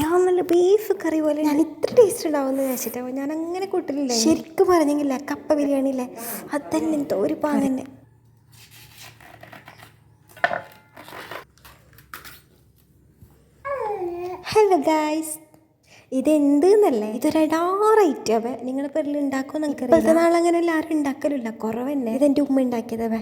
ഞാൻ നല്ല ബീഫ് കറി പോലെ. ഞാൻ ഇത്ര ടേസ്റ്റ് ഉണ്ടാവുമെന്ന് വിചാരിച്ചിട്ടാവും ഞാൻ അങ്ങനെ കൂട്ടലില്ല. ശരിക്കും പറഞ്ഞെങ്കിൽ കപ്പ ബിരിയാണി ഇല്ലേ? അത് തന്നെ എന്തോ ഒരു പാൻ തന്നെ. ഹലോ ഗായ്സ് ഇതെന്ത് എന്നല്ലേ ഇതൊരു അടാറ് ഐറ്റവേ നിങ്ങളുടെ പേരിൽ ഉണ്ടാക്കുമോ നിങ്ങൾക്ക് ഇപ്പോഴത്തെ നാളങ്ങനെ എല്ലാവരും ഉണ്ടാക്കലില്ല കുറവന്നെ ഇതെന്റെ ഉമ്മ ഉണ്ടാക്കിയതവേ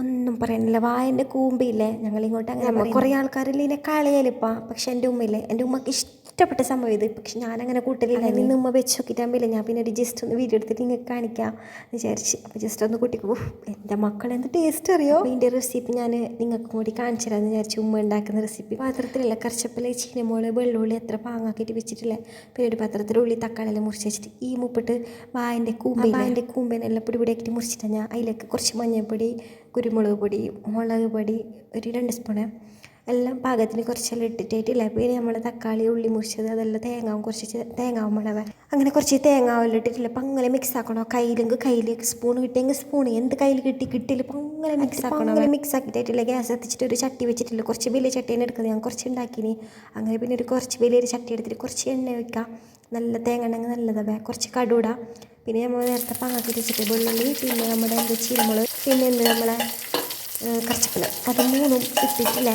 ഒന്നും പറയാനില്ല വായന്റെ കൂമ്പില്ലേ? ഞങ്ങളിങ്ങോട്ട് അങ്ങനെ കുറേ ആൾക്കാരില്ല ഇതിനെ കളയലിപ്പാ പക്ഷെ എന്റെ ഉമ്മയില്ലേ? എന്റെ ഉമ്മക്ക് ഇഷ്ടപ്പെട്ട സംഭവം ഇത്. പക്ഷെ ഞാനങ്ങനെ കൂട്ടലില്ല. നിന്ന് ഉമ്മ വെച്ച് നോക്കിയിട്ടാകുമ്പോൾ ഞാൻ പിന്നെ ഒരു ജസ്റ്റ് ഒന്ന് വീഡിയോ എടുത്തിട്ട് നിങ്ങൾക്ക് കാണിക്കാം എന്ന് വിചാരിച്ച്. അപ്പോൾ ജസ്റ്റ് ഒന്ന് കൂട്ടി ഉഫ്, എന്റെ മക്കൾ എന്ത് ടേസ്റ്റ് അറിയോ? ഇതിന്റെ റെസിപ്പി ഞാൻ നിങ്ങൾക്ക് കൂടി കാണിച്ചു തരാമെന്ന് വിചാരിച്ചു ഉമ്മ ഉണ്ടാക്കുന്ന റെസിപ്പി പാത്രത്തിലല്ല കറിച്ചപ്പല ചീനമോൾ വെള്ളുള്ളി എത്ര പാങ്ങാക്കിയിട്ട് വെച്ചിട്ടില്ലേ? പിന്നെ ഒരു പാത്രത്തിൽ ഉള്ളി തക്കാളിയെല്ലാം മുറിച്ച് വെച്ചിട്ട് ഈ മുപ്പിട്ട് വായന്റെ കൂമ്പ വായന്റെ കൂമ്പേനെല്ലാം പൊടി പൊടിയാക്കിയിട്ട് മുറിച്ചിട്ടാണ് ഞാൻ. അതിലേക്ക് കുറച്ച് മഞ്ഞൾപ്പൊടി കുരുമുളക് പൊടി മുളക് പൊടി ഒരു രണ്ട് സ്പൂണ് എല്ലാം പാകത്തിന് കുറച്ചെല്ലാം ഇട്ടിട്ടായിട്ടില്ല? പിന്നെ നമ്മൾ തക്കാളി ഉള്ളി മുറിച്ചത് അതെല്ലാം തേങ്ങാവും കുറച്ച് തേങ്ങാവും മണവ അങ്ങനെ കുറച്ച് തേങ്ങാവെല്ലാം ഇട്ടിട്ടില്ല? അപ്പം അങ്ങനെ മിക്സ് ആക്കണോ? കയ്യിലെങ്കിൽ കയ്യിലേക്ക് സ്പൂൺ കിട്ടിയെങ്കിൽ സ്പൂൺ എന്ത് കയ്യിൽ കിട്ടി? കിട്ടിയില്ല. അപ്പം അങ്ങനെ മിക്സ് ആക്കണം? അങ്ങനെ മിക്സ് ആക്കിയിട്ടായിട്ടില്ല ഗ്യാസ് എത്തിച്ചിട്ട് ഒരു ചട്ടി വെച്ചിട്ടില്ല? കുറച്ച് വലിയ ചട്ടീനെ എടുക്കുന്നത്. ഞാൻ കുറച്ച് ഉണ്ടാക്കിനി അങ്ങനെ പിന്നെ ഒരു കുറച്ച് വലിയൊരു ചട്ടി എടുത്തിട്ട് കുറച്ച് എണ്ണ വെക്കാം നല്ല തേങ്ങ ഉണ്ടെങ്കിൽ നല്ലതാണ് കുറച്ച് കടുട പിന്നെ നമ്മൾ നേരത്തെ പാകത്തിൽ വെച്ചിട്ട് വെള്ളുള്ളി പിന്നെ നമ്മുടെ എന്ത് ചീരമുളക് പിന്നെ എന്ത് നമ്മളെ കറച്ചപ്പില അത് മൂന്നും ഇട്ടിട്ടില്ലേ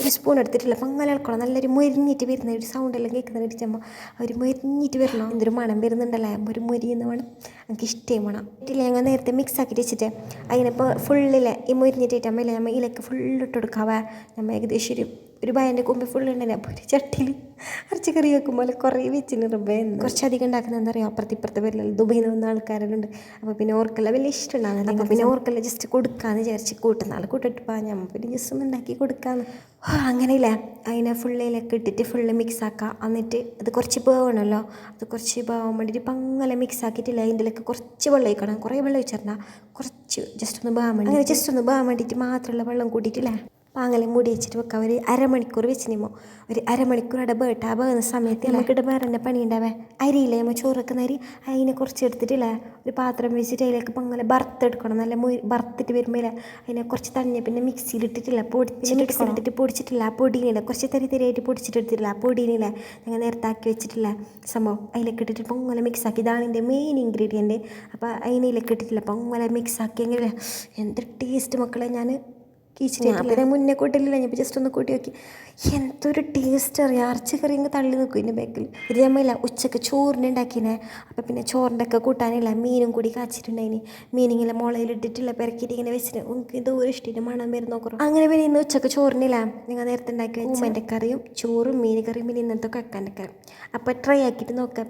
ഒരു സ്പൂൺ എടുത്തിട്ടില്ല. അപ്പം അങ്ങനെ ഇളക്കണം നല്ലൊരു മൊരിഞ്ഞിട്ട് വരുന്ന ഒരു സൗണ്ട് എല്ലാം കേൾക്കുന്ന ഇടിച്ചുമ്പോൾ അവർ മൊരിഞ്ഞിട്ട് വരണം. എന്തൊരു മണം വരുന്നുണ്ടല്ലേ? ഒരു മൊരിയുന്ന മണം എനിക്ക് ഇഷ്ടം വേണം ഇട്ടില്ല ഞങ്ങൾ നേരത്തെ മിക്സ് ആക്കിയിട്ട് വെച്ചിട്ട് അതിനിപ്പോൾ ഫുള്ളിലെ ഈ മൊരിഞ്ഞിട്ടാകുമ്പോൾ ഇല്ല നമ്മൾ ഇലക്ക് ഫുള്ള് ഇട്ട് കൊടുക്കാവേ. നമ്മൾ ഏകദേശം ഒരു ഒരു ഭയന്റെ കൊമ്പ് ഫുള്ള് ഉണ്ടല്ലേ? അപ്പോൾ ഒരു ചട്ടിയിൽ ഇറച്ചിക്കറി വെക്കുമ്പോൾ കുറേ വെച്ചിന് റബ്ബേ. കുറച്ചധികം ഉണ്ടാക്കുന്ന എന്താ പറയുക അപ്പുറത്ത് ഇപ്പുറത്തെ പേരിൽ ദുബൈയിൽ നിന്ന് വന്ന ആൾക്കാരെല്ലാം ഉണ്ട് അപ്പോൾ പിന്നെ ഓർക്കെല്ലാം വലിയ ഇഷ്ടം ഉണ്ടാകുന്നില്ല അപ്പോൾ പിന്നെ ഓർക്കെല്ലാം ജസ്റ്റ് കൊടുക്കാമെന്ന് വിചാരിച്ച് കൂട്ടുന്ന ആൾ കൂട്ടിട്ട് പോകാൻ ഞാൻ പിന്നെ ജസ്റ്റ് ഒന്ന് ഉണ്ടാക്കി കൊടുക്കാമെന്ന് ഓ അങ്ങനെയില്ലേ? അതിനെ ഫുള്ളിലൊക്കെ ഇട്ടിട്ട് ഫുള്ള് മിക്സ് ആക്കുക എന്നിട്ട് അത് കുറച്ച് വേവണമല്ലോ അത് കുറച്ച് വേവാൻ വേണ്ടിയിട്ട് ഇപ്പം അങ്ങനെ മിക്സ് ആക്കിയിട്ടില്ല? അതിന്റെയൊക്കെ കുറച്ച് വെള്ളം ഒഴിക്കണം. കുറേ വെള്ളം ഒഴിച്ചിട്ടുണ്ടാ കുറച്ച് ജസ്റ്റ് ഒന്ന് വേവാൻ വേണ്ടി അങ്ങനെ ജസ്റ്റ് ഒന്ന് വേവാൻ വേണ്ടിയിട്ട് മാത്രമുള്ള വെള്ളം കൂട്ടിയിട്ടില്ലേ? പാങ്ങലെ മൂടി വെച്ചിട്ട് വെക്കാം. ഒരു അരമണിക്കൂർ വെച്ച് നിമോ ഒരു അരമണിക്കൂർ അവിടെ ബേട്ട്. ആ വേകുന്ന സമയത്ത് നമുക്കിട്ട് വേറെ തന്നെ പണി ഉണ്ടാവേ അരിയില്ലേ നമ്മൾ ചോറ് വെക്കുന്ന അരി? അതിനെ കുറച്ച് എടുത്തിട്ടില്ലേ ഒരു പാത്രം വെച്ചിട്ട് അതിലേക്ക് പങ്ങനെ വറുത്തെടുക്കണം നല്ല മൊയ് വറുത്തിട്ട് വരുമ്പോൾ അതിനെ കുറച്ച് തണ്ണി പിന്നെ മിക്സിയിലിട്ടിട്ടില്ല പൊടിച്ച് മിക്സിയിലിട്ടിട്ട് പൊടിച്ചിട്ടില്ല. ആ പൊടിയിലെ കുറച്ച് തരി തരിയായിട്ട് പൊടിച്ചിട്ട് എടുത്തിട്ടില്ല. ആ പൊടിയിലെ ഞങ്ങൾ നേരത്തെ ആക്കി വെച്ചിട്ടില്ല. സംഭവം അതിലേക്ക് ഇട്ടിട്ട് പൊങ്ങലെ മിക്സ് ആക്കി. ഇതാണ് എന്റെ മെയിൻ ഇൻഗ്രീഡിയന്റ് അപ്പോൾ അതിനിലേക്ക് ഇട്ടിട്ടില്ല പൊങ്ങലെ മിക്സ് ആക്കിയെങ്കിൽ എന്ത് ടേസ്റ്റ് മക്കളെ. ഞാൻ കീച്ചിട്ട് പിന്നെ മുന്നേ കൂട്ടില്ല ഞാൻ ജസ്റ്റ് ഒന്ന് കൂട്ടി നോക്കി. എന്തൊരു ടേസ്റ്റ് അറിയാം. ഇറച്ചിക്കറി ഇങ്ങനെ തള്ളി നിൽക്കും ഇതിന്റെ ബാക്കിൽ. ഇത് ഉച്ചയ്ക്ക് ചോറിന് ഉണ്ടാക്കിനെ. അപ്പം പിന്നെ ചോറിന്റെ ഒക്കെ കൂട്ടാനില്ല മീനും കൂടി കാച്ചിട്ടുണ്ടായിന്. മീനിങ്ങനെ മുളയിലിട്ടിട്ടില്ല പെരക്കിട്ട് ഇങ്ങനെ വെച്ചിട്ട് നമുക്ക് ഇത് ഒരു ഇഷ്ടം മണം വരുന്ന നോക്കണം അങ്ങനെ പിന്നെ ഇന്ന് ഉച്ചയ്ക്ക് ചോറിനില്ല. നിങ്ങൾ നേരത്തെ ഉണ്ടാക്കി വെച്ച കറിയും ചോറും മീൻ കറിയും പിന്നെ ഇന്നത്തെ കക്കാന്റെ കറി അപ്പം ട്രൈ ആക്കിയിട്ട് നോക്കാം